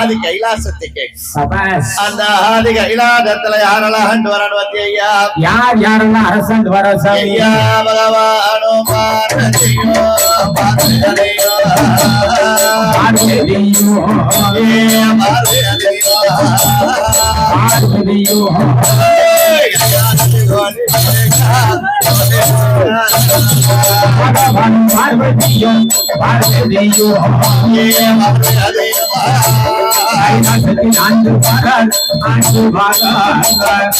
ஆதி கைலாசத்துக்கு அந்த ஆதி கைலாசத்துல யாரெல்லாம் ஆண்டு வரணும் ஐயா? யார் யாரெல்லாம் அரசன் வர ஐயா பகவானோ பார்வதியோ பார்வதியோ. பார்வதியோ. ஏ பார்வதியோ பார்வதியோ. பகவான் பார்வதியோ பார்வதியோ கைலாசத்தில் ஆண்டு வரார் ஆண்டு வரார்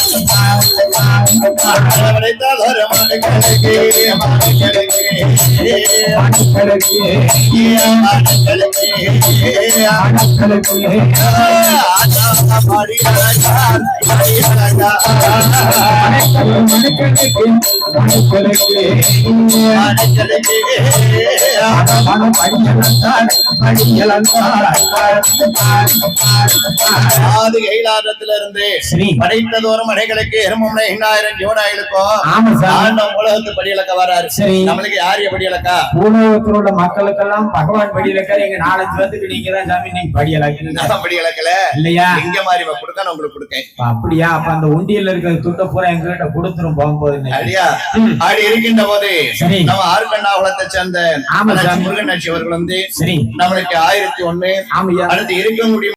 மனுக்களுக்கு படியலந்தார் படியலந்தார் படைத்ததோறும் மடைகளுக்கு எருமம் எண்ணாயிரம் உலகத்து படியலக்க வராரு. சரி. நம்மளுக்கு யார் படியலக்கா பூலோகத்தில் உள்ள மக்களுக்கெல்லாம் பகவான் படியலக்க எங்க நாலஞ்சு பேருக்கு நீங்க தான் சாமி நீங்க படியலக்கல இல்லையா? இங்க மாதிரி கொடுக்க உங்களுக்கு கொடுக்கேன். அப்ப அப்படியா? அப்ப அந்த உண்டியல்ல இருக்கிற துட்ட பூரா எங்ககிட்ட கொடுத்துரும் போகும்போது. ஆடி இருக்கின்ற போது. நம்ம ஆறுகண்ணா குலத்தை சேர்ந்த ஆமா. முருகன் அவர்கள் வந்து சரி. நம்மளுக்கு ஆயிரத்தி ஒண்ணு அடுத்து இருக்கக்கூடிய